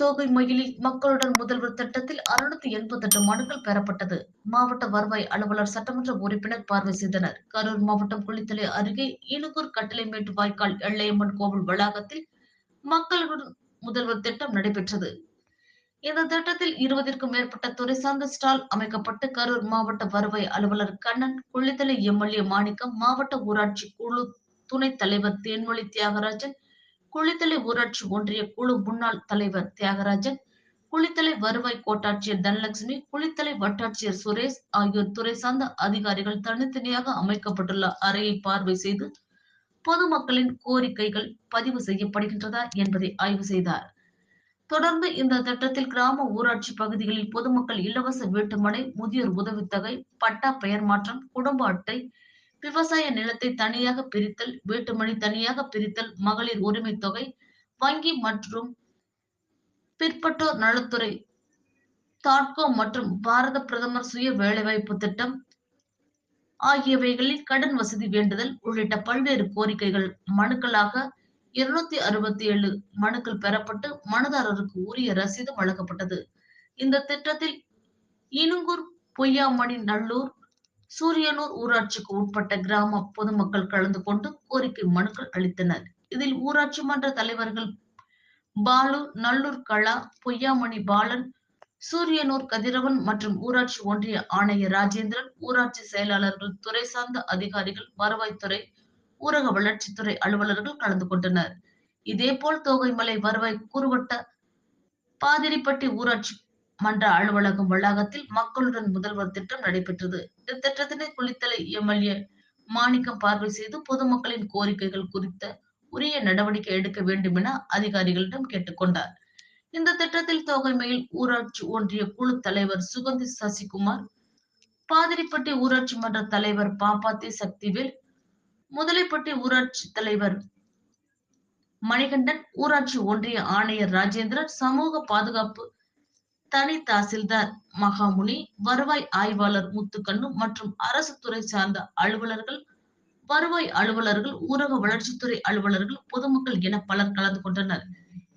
தோகை மயிலில் மக்களுடன் முதல்வர் திட்டத்தில் அறுநூத்தி எண்பத்தி எட்டு மனுக்கள் பெறப்பட்டது. மாவட்ட வருவாய் அலுவலர் சட்டமன்ற உறுப்பினர் பார்வை செய்தனர். கரூர் மாவட்டம் குளித்தலை அருகே ஈனுகூர் கட்டளைமேட்டு வாய்க்கால் எல்லையம்மன் கோவில் வளாகத்தில் மக்களுடன் முதல்வர் திட்டம் நடைபெற்றது. இந்த திட்டத்தில் இருபதிற்கும் மேற்பட்ட துறை சார்ந்த ஸ்டால் அமைக்கப்பட்டு கரூர் மாவட்ட வருவாய் அலுவலர் கண்ணன் குளித்தலை எம்எல்ஏ மாணிக்கம் மாவட்ட ஊராட்சி குழு துணைத் தலைவர் தேன்மொழி தியாகராஜன் குளித்தலை ஊராட்சி ஒன்றிய குழு முன்னாள் தலைவர் தியாகராஜன் குளித்தலை வருவாய் கோட்டாட்சியர் தனலட்சுமி குளித்தலை வட்டாட்சியர் சுரேஷ் ஆகியோர் துறை சார்ந்த அதிகாரிகள் தனித்தனியாக அமைக்கப்பட்டுள்ள அறையை பார்வை செய்து பொதுமக்களின் கோரிக்கைகள் பதிவு செய்யப்படுகின்றதா என்பதை ஆய்வு செய்தார். தொடர்ந்து இந்த திட்டத்தில் கிராம ஊராட்சி பகுதிகளில் பொதுமக்கள் இலவச வீட்டுமனை முதியோர் உதவித்தொகை பட்டா பெயர் மாற்றம் குடும்ப அட்டை விவசாய நிலத்தை தனியாக பிரித்தல் வீட்டுமனை தனியாக பிரித்தல் மகளிர் உரிமை தொகை வங்கி மற்றும் பிற்பட்டோர் நலத்துறை தாட்கோ மற்றும் பாரத பிரதமர் சுய வேலைவாய்ப்பு திட்டம் ஆகியவைகளில் கடன் வசதி வேண்டுதல் உள்ளிட்ட பல்வேறு கோரிக்கைகள் மனுக்களாக இருநூத்தி அறுபத்தி ஏழு மனுக்கள் பெறப்பட்டு மனுதாரருக்கு உரிய ரசீது வழங்கப்பட்டது. இந்த திட்டத்தில் இனுங்கூர் பொய்யாமணி நல்லூர் சூரியனூர் ஊராட்சிக்கு உட்பட்ட கிராம பொதுமக்கள் கலந்து கொண்டு கோரிக்கை மனுக்கள் அளித்தனர். இதில் ஊராட்சி மன்ற தலைவர்கள் பாலு நல்லூர் கலா பொய்யாமணி பாலன் சூரியனூர் கதிரவன் மற்றும் ஊராட்சி ஒன்றிய ஆணையர் ராஜேந்திரன் ஊராட்சி செயலாளர்கள் துறை சார்ந்த அதிகாரிகள் வருவாய்த்துறை ஊரக வளர்ச்சித்துறை அலுவலர்கள் கலந்து கொண்டனர். இதேபோல் தோகைமலை வருவாய் கூறுவட்ட பாதிரிப்பட்டி ஊராட்சி மன்ற அலுவலகம் வளாகத்தில் மக்களுடன் முதல்வர் திட்டம் நடைபெற்றது. இந்த திட்டத்தினை குளித்தலை எம்எல்ஏ மாணிக்கம் பார்வை செய்து பொதுமக்களின் கோரிக்கைகள் குறித்த உரிய நடவடிக்கை எடுக்க வேண்டும் என அதிகாரிகளிடம் கேட்டுக்கொண்டார் இந்த திட்டத்தில் தொகைமையில் ஊராட்சி ஒன்றிய குழு தலைவர் சுகந்தி சசிகுமார் பாதிரிப்பட்டி ஊராட்சி மன்ற தலைவர் பாப்பாத்தி சக்திவேல் முதலைப்பட்டி ஊராட்சி தலைவர் மணிகண்டன் ஊராட்சி ஒன்றிய ஆணையர் ராஜேந்திரன் சமூக பாதுகாப்பு தனி தாசில்தார் மகாமுனி வருவாய் ஆய்வாளர் முத்துக்கண்ணு மற்றும் அரசு துறை சார்ந்த அலுவலர்கள் வருவாய் அலுவலர்கள் ஊரக வளர்ச்சித்துறை அலுவலர்கள் பொதுமக்கள் என பலர் கலந்து கொண்டனர்.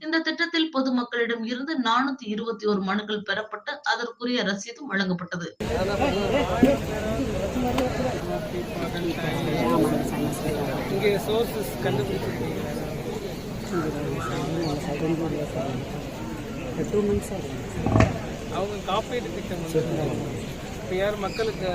இந்த திட்டத்தில் பொதுமக்களிடம் இருந்து நானூத்தி இருபத்தி ஒரு மனுக்கள் பெறப்பட்டு அதற்குரிய ரசீதும் வழங்கப்பட்டது. இங்கே சோர்சஸ் கண்டுபிடிச்சிருக்கீங்க டூ மந்த்ஸ் அவங்க காப்பீடு திட்டம் வந்து இப்போ யார் மக்களுக்கு